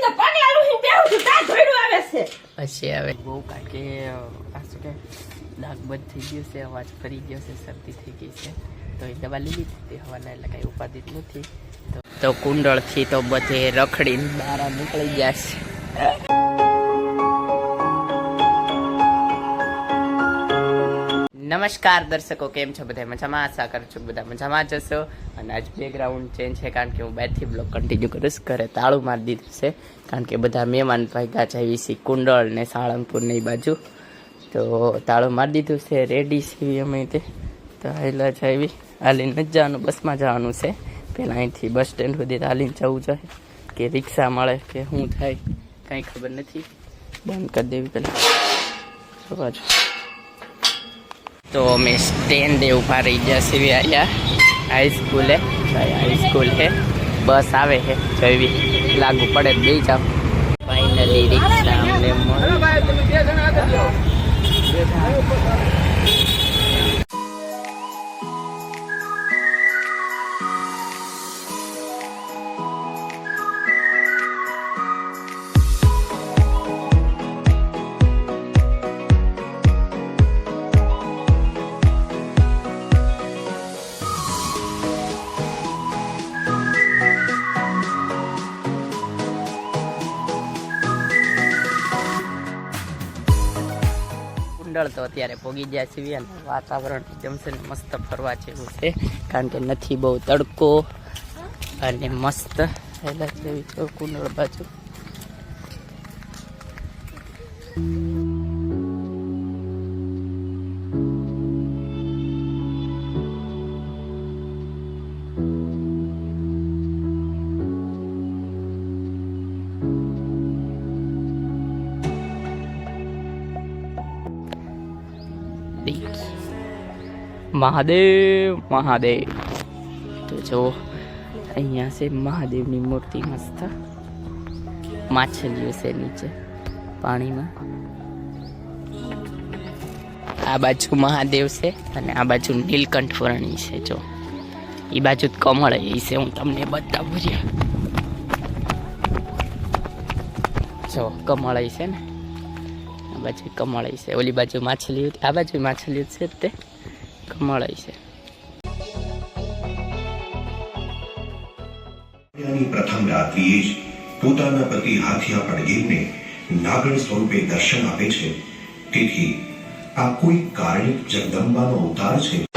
તો પગલા લૂહીને બેહું છું તાર ધોઈડું આવે છે. પછી હવે. બહુ કારણ કે આ શું કે નાક બંધ થઈ ગયો છે અવાજ ફરી ગયો છે શરદી થઈ ગઈ છે. તો એ દવા લીધી હતી હવાના એટલે કાંઈ ઉપાધિ નથી. તો- તો કુંડળથી તો બધે રખડીને બહાર નીકળી ગયા છે. નમસ્કાર દર્શકો, કેમ છો બધા મજામાં? આશા કરું છું બધા મજામાં જશો અને આજ બેકગ્રાઉન્ડ ચેન્જ છે, કારણ કે હું બેથી બ્લોક કન્ટિન્યુ કરીશ. ઘરે તાળું મારી દીધું છે, કારણ કે બધા મહેમાન ભાગ્યા છે વીસી કુંડળ ને સાળંગપુરની બાજુ. તો તાળું મારી દીધું છે રેડી છે અમે તે. તો હાલા છે આવી. હાલીને જ જવાનું, બસમાં જવાનું છે. પહેલાં અહીંથી બસ સ્ટેન્ડ સુધી હાલીને જવું જોઈએ. કે રિક્ષા મળે, કે શું થાય, કાંઈ ખબર નથી. બંધ કરી દેવી પહેલાં બાજુ. તો અમે સ્ટેન્ડે ઊભા રહી ગયા છીએ અહીંયા. હાઈસ્કૂલે હાઈસ્કૂલ છે બસ આવે છે જવી લાગુ પડે બે જાવ ફાઇનલી રિક્ષા અમને મળી. તો અત્યારે પોગી ગયા છીએ અને વાતાવરણ જમશે ને મસ્ત ફરવા જેવું છે કારણ કે નથી બહુ તડકો અને મસ્ત તો કુંડળ બાજુ મહાદેવ મહાદેવ. તો જો અહીંયા છે મહાદેવની મૂર્તિ મસ્ત. માછલીઓ છે નીચે, પાણીમાં. આ બાજુ મહાદેવ છે અને આ બાજુ નીલકંઠ વર્ણી છે જો એ બાજુ કમળ એ છે, હું તમને બતાવું છું. જો કમળ છે ને. આ બાજુ કમળ છે, ઓલી બાજુ માછલીઓ, આ બાજુ માછલીઓ છે તે. કમળ છે. પ્રથમ રાત્રિએ જ પોતાના પતિ હાથિયા પડગીરને નાગણ સ્વરૂપે દર્શન આપે છે. તેથી આ કોઈ કારણિક જગદંબાનો અવતાર છે?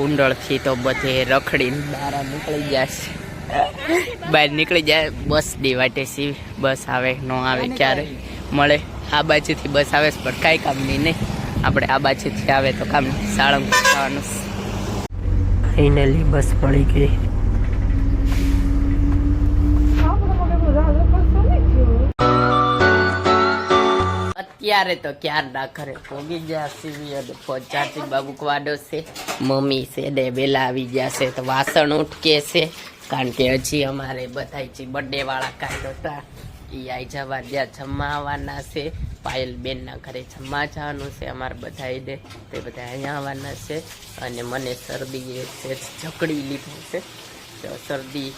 કુંડળથી તો બધે રખડીને બહાર નીકળી જશે બહાર નીકળી જાય બસ દી સી બસ આવે ન આવે ક્યારે મળે? આ બાજુથી બસ આવે છે પણ કાંઈ કામની નહીં આપણે આ બાજુથી આવે તો કામ સાળંગ જવાનું ફાઇનલી બસ મળી ગઈ. અત્યારે તો ક્યારના ઘરે પોગી ગયા સીવી અને પહોંચાતી બાબુ વાડો છે. મમ્મી છે ને વેલા આવી ગયા છે તો વાસણ ઉઠકે છે. કારણ કે હજી અમારે બધા જે બર્થડે વાળા કાઢ્યો હતા એ આવી જવા ત્યાં જમવા આવવાના છે. પાયલ બેનના ઘરે જમવા જવાનું છે અમારે બધા દે તે બધા અહીંયા આવવાના છે અને મને શરદી છે, જકડી લીધું છે. તો શરદી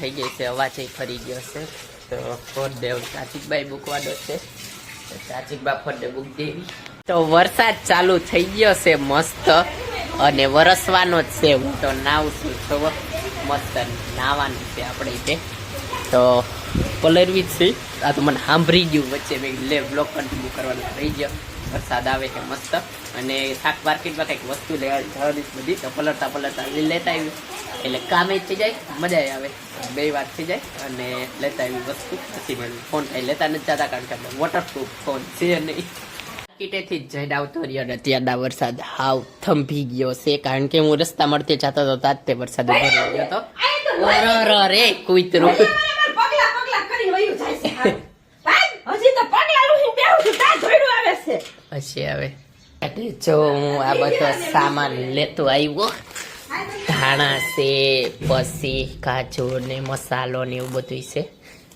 થઈ ગઈ છે, અવાજે ફરી ગયો છે. તો ફોરદેવ બાઈ મૂકવાનો છે. તો તો વરસાદ ચાલુ થઈ ગયો છે મસ્ત અને વરસવાનો જ છે. હું તો નાવ છું છો મસ્ત નાવાનું છે આપણે તે. તો પલરવી જ છે. આ તો મને સાંભળી ગયું વચ્ચે મેં લે બ્લોક કન્ટિન્યુ કરવાનું રહી ગયો. વરસાદ આવે છે મસ્ત. અને શાક માર્કેટમાં કંઈક વસ્તુ લેવા જવાની છે બધી. તો પલળતા લેતા આવ્યું એટલે કામે થઈ જાય, મજા આવે. બે વાર થઈ જાય અને લેતા આવી વસ્તુ. પછી મેળવી ફોન કઈ લેતા નથી જતા કારણ કે આપણે વોટરપ્રૂફ ફોન છે નહીં. માર્કેટેથી જ જઈને આવતો રહ્યો ને ત્યાંના વરસાદ હાવ થંભી ગયો છે. કારણ કે હું રસ્તા મળતી જતો હતો ત્યાં તે વરસાદ ઊભો રહ્યો હતો. રે કૂતરું પગલા પગલા કરી વયું જાય છે હારું. ભાઈ, હજી તો પગલા લૂહીને બેહું છું તાર ધોયડું પછી હવે. એટલે જો હું આ બધો સામાન લેતો આવ્યો ધાણા છે પછી કાજુ ને મસાલો ને એવું બધું છે.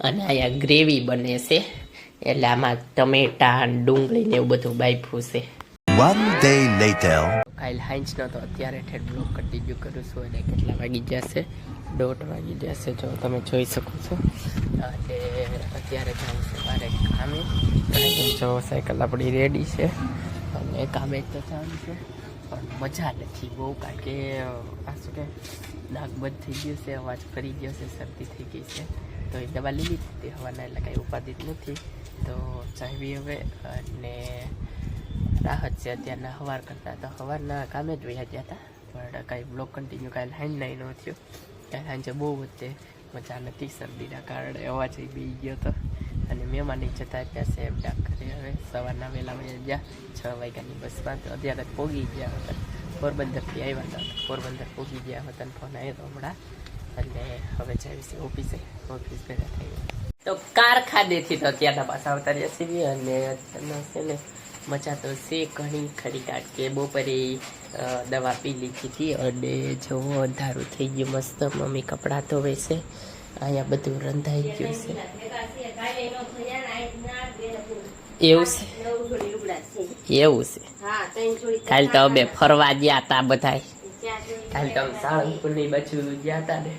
અને અહીંયા ગ્રેવી બને છે. એટલે આમાં ટમેટા ડુંગળી ને એવું બધું બાફું છે. One day later. કાલ હાંચનો તો અત્યારે ઠેઠ બ્લોક કન્ટિન્યુ કરું છું. એટલે કેટલા વાગી જશે દોઢ વાગી જશે જો તમે જોઈ શકો છો. અને અત્યારે જાઉં છું મારે કામે. જો સાયકલ આપણી રેડી છે. અને કામે તો જવાનું છે. પણ મજા નથી બહુ, કારણ કે આ શું કે, નાક બંધ થઈ ગયું છે, અવાજ ફરી ગયો છે, શરદી થઈ ગઈ છે. તો એ દવા લીધી હતી હવાના એટલે કાંઈ ઉપાદિત નથી. તો ચાવી હવે અને રાહત છે અત્યારના હવાર કરતાં. તો હવારના કામે જ વહ્યા ગયા હતા, પણ કાંઈ બ્લોક કન્ટિન્યુ કાંઈ લાઈન નહીં ન થયો. કાંઈ સાંજે બહુ વચ્ચે મજા નથી શરદીના કારણે, અવાજ બી ગયો હતો અને મહેમાન જતા ત્યાં સેમ ડાક કરે હવે સવારના વહેલા વહી ગયા, છ વાગ્યાની બસમાં તો અત્યારે જ પોગી ગયા હતા. પોરબંદરથી આવ્યા હતા. પોરબંદર પોગી ગયા હતા ફોન આવ્યો હમણાં. અને હવે જઈશ ઓફિસે. ઓફિસ ભેગા થઈ તો કારખાનેથી તો અત્યારના પાછા આવતા રહ્યા છીએ અને છે ને મજા તો છે ઘણી. ખરી કારણ કે બપોરે દવા પી લીધી હતી અને જવો અંધારું થઈ ગયું મસ્ત. મમ્મી કપડાં ધોવે છે. અહીંયા બધું રંધાઈ ગયું છે. એવું છે? એવું છે? કાલ તો અમે ફરવા ગયા હતા બધા કાલ તો સાળંગપુરની બાજુ ગયા હતા ને.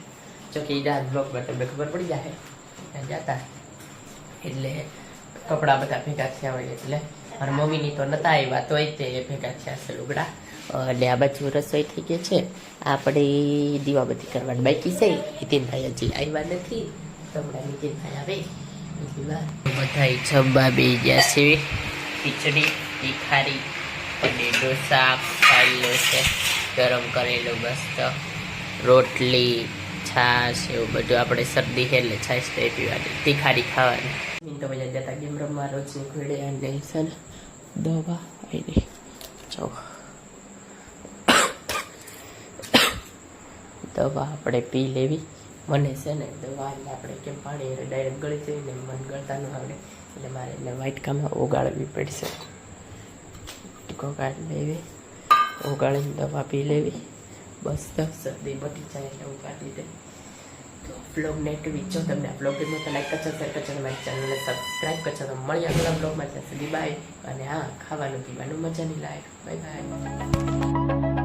ચોકીદાર બ્લોકમાં તમને ખબર પડી જાય ત્યાં ગયા હતા એટલે કપડાં બધા ભેગા થયા હોય એટલે. મારા મમ્મીની તો નતા આવ્યા તોય તે ભેગા થયા છે લુગડા. અને આ બાજુ રસોઈ થઈ ગઈ છે. આપણે દીવાબત્તી કરવાની બાકી છે. નીતિનભાઈ હજી આવ્યા નથી. હમણાં નીતિનભાઈ આવે. બધા જમવા બે ગયા છે. ખીચડી, તીખારી અને ઢોસા ખાયેલો છે. ગરમ કરેલું મસ્ત. રોટલી, છાશ એવું બધું આપણે શરદી છે એટલે છાશ તો એ પીવાની. તીખારી ખાવાની. તો બધા જતા ગેમ રમવા રોજની ઘોડે અને દવા આવી જો દવા આપણે પી લેવી. મને છે ને દવા એટલે આપણે કેમ પાણી ડાયરેક્ટ ગળી જઈએ ને મન ગળતા ન આવડે. એટલે મારે એને વાટકામાં ઓગાળવી પડશે. ટીકો કાઢ લેવી. ઓગાળીને દવા પી લેવી. બસ તો શરદી બટી જાય એટલે હું કાઢી દે તો બ્લોગને એટલું જો તમને આ બ્લોગ ગમ્યો તો લાઈક કરજો શેર કરજો મારી ચેનલને સબસ્ક્રાઈબ કરજો. તો મળીએ આગળ બ્લોગમાં ત્યાં સુધી બાય અને હા, ખાવાનું પીવાનું મજાની લાઈફ બાય બાય